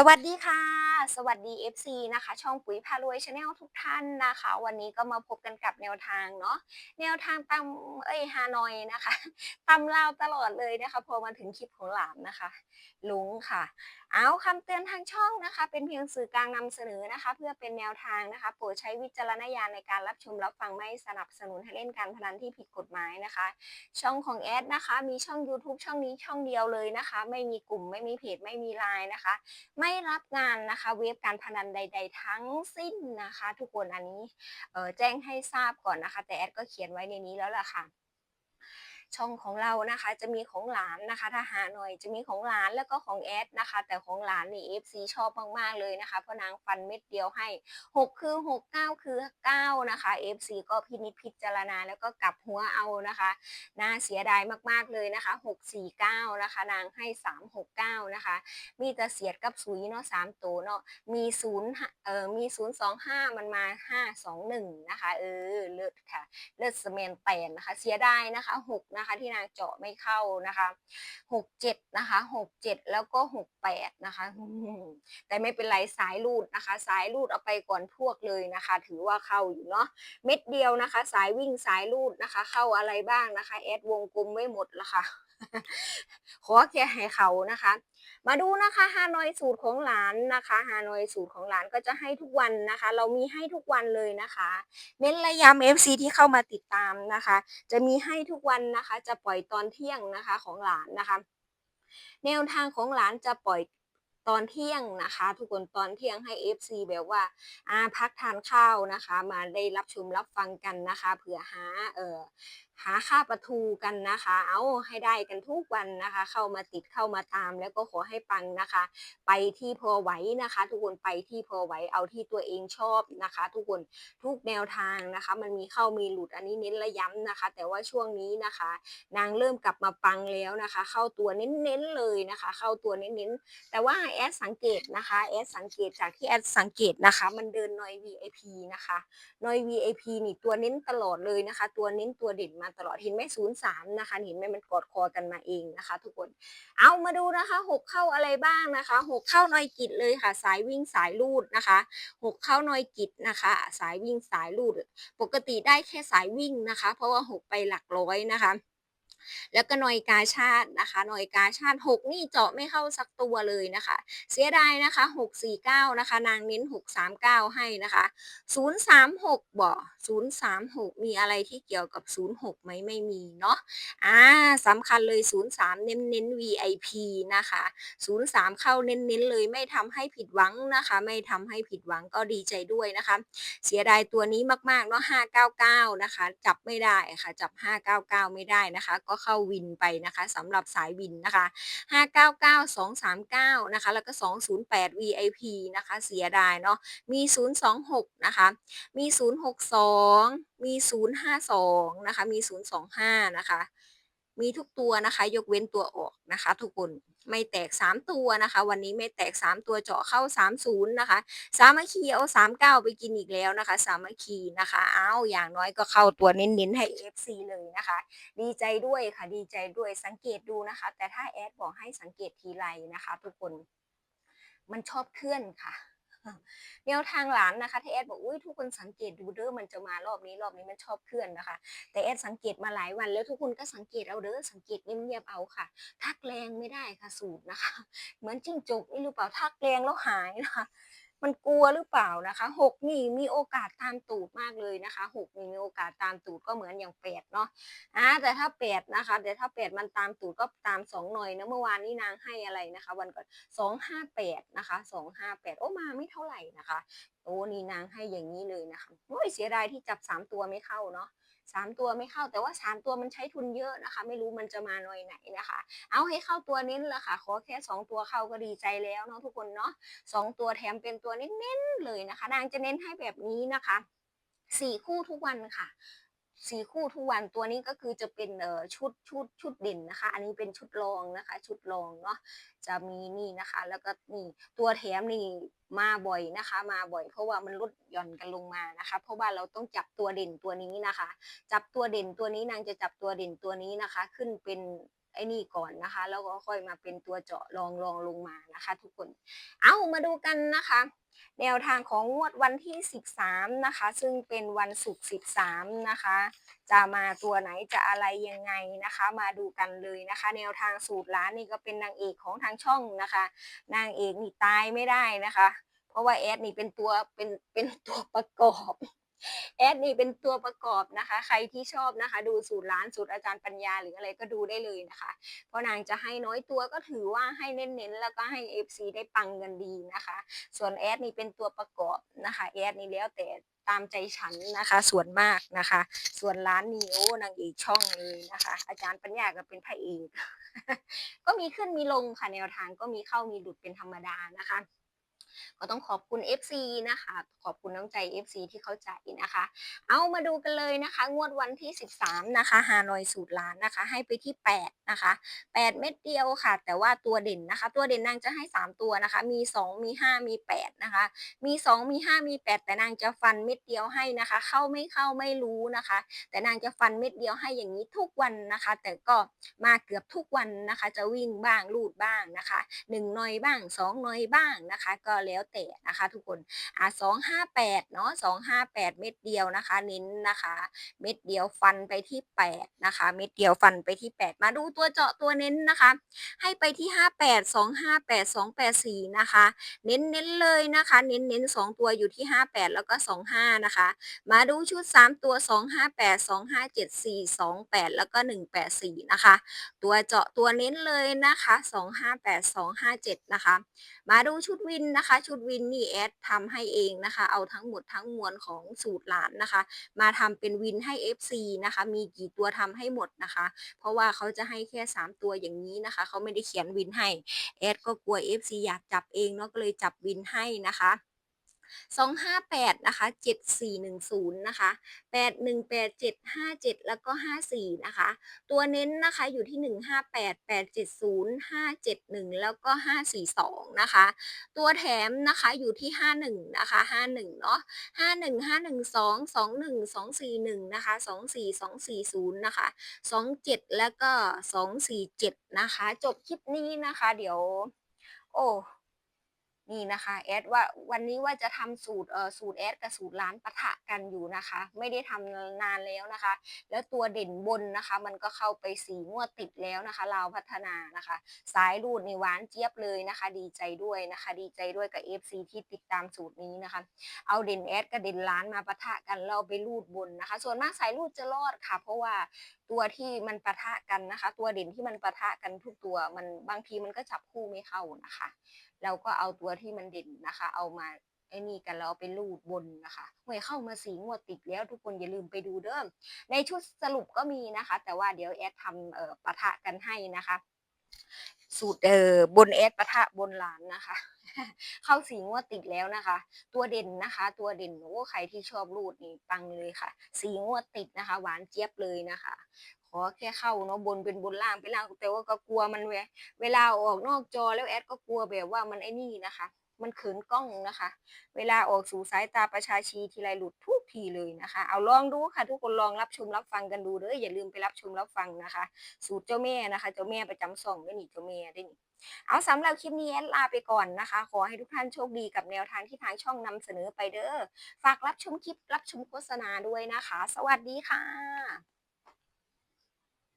สวัสดีค่ะ สวัสดี FC นะคะ ช่องปุ๋ยพารวยชาแนลทุกท่านนะคะ วันนี้ก็มาพบกันกับแนวทางเนาะแนวทางตำเอ้ยฮานอยนะคะตำลาวตลอดเลยนะคะพอมาถึงคลิปของหลานนะคะ ลุงค่ะ เอาคำเตือนทางช่องนะคะ เป็นเพียงสื่อกลางนำเสนอนะคะ เพื่อเป็นแนวทางนะคะโปรดใช้วิจารณญาณในการรับชมรับฟังไม่สนับสนุนให้เล่นการพนันที่ผิดกฎหมายนะคะ ช่องของแอดนะคะ มีช่อง YouTube ช่องนี้ช่องเดียวเลยนะคะ ไม่มีกลุ่มไม่มีเพจไม่มีไลน์นะคะ ไม่รับงานนะคะเว็บการพนันใด ๆ ทั้งสิ้นนะคะ ทุกคนอันนี้แจ้งให้ทราบก่อนนะคะ แต่แอดก็เขียนไว้ในนี้แล้วล่ะค่ะ ช่องของเรานะคะ จะมีของหลานนะคะ ถ้าหาหน่อยจะมีของหลานแล้วก็ของแอดนะคะ แต่ของหลานนี่ FC ชอบมากๆเลยนะคะเพราะนางฟันเม็ดเดียวให้ 6 คือ 6 9 คือ 9 นะคะ FC ก็พินิจพิจารณาแล้วก็กลับหัวเอานะคะน่าเสียดายมากๆเลยนะคะ 649 นะคะ นางให้ 369 นะคะ มีแต่เสียดกับซุยเนาะ3ตัวเนาะมี0เอ่อมี 025 มันมา 521 นะคะ เออเลิศค่ะ เลิศสเมนแตนนะคะ เสียดายนะคะ 6นะคะ ที่นางเจาะไม่เข้านะคะหกเจ็ดนะคะหกเจ็ดแล้วก็หกแปดนะคะแต่ไม่เป็นไรสายรูดนะคะ สายรูดเอาไปก่อนพวกเลยนะคะ ถือว่าเข้าอยู่เนาะเม็ดเดียวนะคะ สายวิ่งสายรูดนะคะ เข้าอะไรบ้างนะคะแอดวงกลมไม่หมดละค่ะ ขอแค่ให้เขานะคะ มาดูนะคะฮานอยสูตรของหลานนะคะฮานอยสูตรของหลานก็จะให้ทุกวันนะคะ เรามีให้ทุกวันเลยนะคะเน้นระยำ FC ที่เข้ามาติดตามนะคะ จะมีให้ทุกวันนะคะ จะปล่อยตอนเที่ยงนะคะของหลานนะคะ แนวทางของหลานจะปล่อยตอนเที่ยงนะคะ ทุกคนตอนเที่ยงให้ FC แบบว่าอาพักทานข้าวนะคะ มาได้รับชมรับฟังกันนะคะเผื่อหาเอ่อ หาค่าประทูกันนะคะ เอาให้ได้กันทุกวันนะคะ เข้ามาติดเข้ามาตามแล้วก็ขอให้ปังนะคะ ไปที่พอไหวนะคะ ทุกคนไปที่พอไหวเอาที่ตัวเองชอบนะคะ ทุกคนทุกแนวทางนะคะ มันมีเข้ามีหลุดอันนี้เน้นระย้ำนะคะ แต่ว่าช่วงนี้นะคะ นางเริ่มกลับมาปังแล้วนะคะ เข้าตัวเน้นๆเลยนะคะ เข้าตัวเน้นๆแต่ว่าแอดสังเกตนะคะแอดสังเกตจากที่แอดสังเกตนะคะ มันเดินนอย VIP นะคะนอย VIP นี่ตัวเน้นตลอดเลยนะคะ ตัวเน้นตัวเด่นมาตลอดเห็นไหมศูนย์สามนะคะ เห็นไหมมันกอดคอกันมาเองนะคะ ทุกคน เอามาดูนะคะหกเข้าอะไรบ้างนะคะหกเข้านอยกิจเลยค่ะ สายวิ่งสายลูดนะคะหกเข้านอยกิจนะคะ สายวิ่งสายลูด ปกติได้แค่สายวิ่งนะคะ เพราะว่าหกไปหลักร้อยนะคะ แล้วก็หนอยกาชาตินะคะหนอยกาชาติหกนี่เจาะไม่เข้าสักตัวเลยนะคะ เสียดายนะคะหกสี่เก้านะคะ นางเน้นหกสามเก้าให้นะคะศูนย์สามหกบ่ศูนย์สามหกมีอะไรที่เกี่ยวกับศูนย์หกไหมไม่มีเนาะอ่าสำคัญเลยศูนย์สามเน้นเน้น VIP นะคะศูนย์สามเข้าเน้นเน้นเลยไม่ทำให้ผิดหวังนะคะ ไม่ทำให้ผิดหวังก็ดีใจด้วยนะคะ เสียดายตัวนี้มากๆเนาะ599 นะคะ จับไม่ได้ค่ะ จับ 599 ไม่ได้นะคะก็เข้าวินไปนะคะสำหรับสายวินนะคะ 599 239 นะคะ แล้วก็ 208 VIP นะคะ เสียดายเนาะ มี 026 นะคะ มี 062 มี 052 นะคะ มี 025 นะคะ มีทุกตัวนะคะ ยกเว้นตัวออกนะคะ ทุกคน ไม่แตก 3 ตัวนะคะ วันนี้ไม่แตก 3 ตัวเจาะเข้า 30 นะคะ สามัคคีเอา 39 ไปกินอีกแล้วนะคะ สามัคคีนะคะเอาอย่างน้อยก็เข้าตัวเน้นๆให้ FC เลยนะคะ ดีใจด้วยค่ะดีใจด้วยสังเกตดูนะคะ แต่ถ้าแอดบอกให้สังเกตทีไรนะคะ ทุกคนมันชอบเคลื่อนค่ะ แนวทางหลานนะคะที่แอดบอกอุ้ยทุกคนสังเกตดูเด้อมันจะมารอบนี้รอบนี้มันชอบเคลื่อนนะคะ แต่แอดสังเกตมาหลายวันแล้วทุกคนก็สังเกตเอาเด้อสังเกตเงียบๆเอาค่ะ ทักแรงไม่ได้ค่ะสูตรนะคะ เหมือนจิ้งจกนี่หรือเปล่าทักแรงแล้วหายนะคะ มันกลัวหรือเปล่านะคะหกนี่มีโอกาสตามตูดมากเลยนะคะหกนี่มีโอกาสตามตูดก็เหมือนอย่างแปดเนาะอ่าแต่ถ้าแปดนะคะแต่ถ้าแปดมันตามตูดก็ตามสองหน่อยนะเมื่อวานนี้นางให้อะไรนะคะ วันก่อนสองห้าแปดนะคะสองห้าแปดโอ้มาไม่เท่าไหร่นะคะโอ้นี่นางให้อย่างนี้เลยนะคะโอ้ยเสียดายที่จับสามตัวไม่เข้าเนาะ สามตัวไม่เข้า แต่ว่าสามตัวมันใช้ทุนเยอะนะคะ ไม่รู้มันจะมาหน่อยไหนนะคะ เอาให้เข้าตัวเน้นละค่ะ ขอแค่สองตัวเข้าก็ดีใจแล้วเนาะทุกคนเนาะสองตัวแถมเป็นตัวเน้นๆเลยนะคะนางจะเน้นให้แบบนี้นะคะสี่คู่ทุกวันค่ะ สี่คู่ทุกวันตัวนี้ก็คือจะเป็นเอ่อชุดชุดชุดเด่นนะคะ อันนี้เป็นชุดรองนะคะ ชุดรองเนาะจะมีนี่นะคะ แล้วก็นี่ตัวแถมนี่มาบ่อยนะคะ มาบ่อยเพราะว่ามันลดหย่อนกันลงมานะคะ เพราะว่าเราต้องจับตัวเด่นตัวนี้นะคะ จับตัวเด่นตัวนี้นางจะจับตัวเด่นตัวนี้นะคะ ขึ้นเป็น ไอ้นี่ก่อนนะคะ แล้วก็ค่อยมาเป็นตัวเจาะรองรองลงมานะคะ ทุกคน เอามาดูกันนะคะ แนวทางของงวดวันที่ 13 นะคะ ซึ่งเป็นวันศุกร์13 นะคะ จะมาตัวไหนจะอะไรยังไงนะคะ มาดูกันเลยนะคะ แนวทางสูตรร้านนี่ก็เป็นนางเอกของทางช่องนะคะ นางเอกนี่ตายไม่ได้นะคะ เพราะว่าแอดนี่เป็นตัวเป็นเป็นตัวประกอบ แอดนี่เป็นตัวประกอบนะคะ ใครที่ชอบนะคะ ดูสูตรร้านสูตรอาจารย์ปัญญาหรืออะไรก็ดูได้เลยนะคะ เพราะนางจะให้น้อยตัวก็ถือว่าให้เน้นๆแล้วก็ให้ FC ได้ปังกันดีนะคะ ส่วนแอดนี่เป็นตัวประกอบนะคะแอดนี่แล้วแต่ตามใจฉันนะคะ ส่วนมากนะคะ ส่วนร้านนี้โอ้นางเอกช่องเลยนะคะ อาจารย์ปัญญาก็เป็นพระเอกก็มีขึ้นมีลงค่ะแนวทางก็มีเข้ามีหลุดเป็นธรรมดานะคะ ก็ต้องขอบคุณ FC นะคะ ขอบคุณน้ำใจ FC ที่เข้าใจนะคะ เอามาดูกันเลยนะคะ งวดวันที่ 13 นะคะฮานอยสูตรล้านนะคะ ให้ไปที่ 8 นะคะ 8 เม็ดเดียวค่ะ แต่ว่าตัวเด่นนะคะ ตัวเด่นนางจะให้ 3 ตัวนะคะ มี 2 มี 5 มี 8 นะคะ มี 2 มี 5 มี 8 แต่นางจะฟันเม็ดเดียวให้นะคะ เข้าไม่เข้าไม่รู้นะคะ แต่นางจะฟันเม็ดเดียวให้อย่างนี้ทุกวันนะคะ แต่ก็มาเกือบทุกวันนะคะ จะวิ่งบ้างลูดบ้างนะคะหนึ่งหน่อยบ้างสองหน่อยบ้างนะคะ ก็แล้วแต่นะคะ ทุกคนอะสองห้าแปดเนาะสองห้าแปดเม็ดเดียวนะคะ เน้นนะคะ เม็ดเดียวฟันไปที่แปดนะคะ เม็ดเดียวฟันไปที่แปดมาดูตัวเจาะตัวเน้นนะคะ ให้ไปที่ห้าแปดสองห้าแปดสองแปดสี่นะคะ เน้นเน้นเลยนะคะ เน้นเน้นสองตัวอยู่ที่ห้าแปดแล้วก็สองห้านะคะ มาดูชุดสามตัวสองห้าแปดสองห้าเจ็ดสี่สองแปดแล้วก็หนึ่งแปดสี่นะคะ ตัวเจาะตัวเน้นเลยนะคะสองห้าแปดสองห้าเจ็ดนะคะ มาดูชุดวินนะคะชุดวินนี่แอดทำให้เองนะคะ เอาทั้งหมดทั้งมวลของสูตรหลานนะคะ มาทำเป็นวินให้ FC นะคะ มีกี่ตัวทำให้หมดนะคะ เพราะว่าเขาจะให้แค่ 3 ตัวอย่างนี้นะคะ เขาไม่ได้เขียนวินให้แอดก็กลัว FC อยากจับเองเนาะก็เลยจับวินให้นะคะ 258นะคะ7410นะคะ8187 57 แล้วก็ 54นะคะตัวเน้นนะคะอยู่ที่ 158 870 571 แล้วก็ 542นะคะตัวแถมนะคะอยู่ที่ 51นะคะ51เนาะ51 512 21 241นะคะ24 240นะคะ27 แล้วก็ 247นะคะ จบคลิปนี้นะคะ เดี๋ยว โอ้ นี่นะคะแอดว่าวันนี้ว่าจะทำสูตรเอ่อสูตรแอดกับสูตรร้านปะทะกันอยู่นะคะ ไม่ได้ทำนานแล้วนะคะ แล้วตัวเด่นบนนะคะ มันก็เข้าไปสีงวดติดแล้วนะคะลาพัฒนานะคะสายรูดในหวานเจี๊ยบเลยนะคะ ดีใจด้วยนะคะ ดีใจด้วยกับ FC ที่ติดตามสูตรนี้นะคะ เอาเด่นแอดกับเด่นร้านมาปะทะกันเราไปรูดบนนะคะ ส่วนมากสายรูดจะรอดค่ะ เพราะว่าตัวที่มันปะทะกันนะคะ ตัวเด่นที่มันปะทะกันทุกตัวมันบางทีมันก็จับคู่ไม่เข้านะคะ เราก็เอาตัวที่มันเด่นนะคะ เอามาไอ้นี่กันแล้วเอาไปลูดบนนะคะหวยเข้ามาสีงวดติดแล้วทุกคนอย่าลืมไปดูเด้อในชุดสรุปก็มีนะคะ แต่ว่าเดี๋ยวแอดทำเอ่อปะทะกันให้นะคะ สูตรเอ่อบนแอดปะทะบนหลานนะคะ เข้าสีงวดติดแล้วนะคะ ตัวเด่นนะคะ ตัวเด่นโอ้ใครที่ชอบรูดนี่ปังเลยค่ะ สีงวดติดนะคะ หวานเจี๊ยบเลยนะคะ ขอแค่เข้าเนาะบนเป็นบนล่างเป็นล่างแต่ว่าก็กลัวมันเวเวลาออกนอกจอแล้วแอดก็กลัวแบบว่ามันไอ้นี่นะคะ มันเขินกล้องนะคะ เวลาออกสู่สายตาประชาชีทีไรหลุดทุกทีเลยนะคะ เอาลองดูค่ะ ทุกคนลองรับชมรับฟังกันดูเด้ออย่าลืมไปรับชมรับฟังนะคะ สูตรเจ้าแม่นะคะ เจ้าแม่ประจำส่องด้วยนี่เจ้าแม่ด้วยนี่เอาสำหรับคลิปนี้แอดลาไปก่อนนะคะ ขอให้ทุกท่านโชคดีกับแนวทางที่ทางช่องนำเสนอไปเด้อ ฝากรับชมคลิปรับชมโฆษณาด้วยนะคะ สวัสดีค่ะ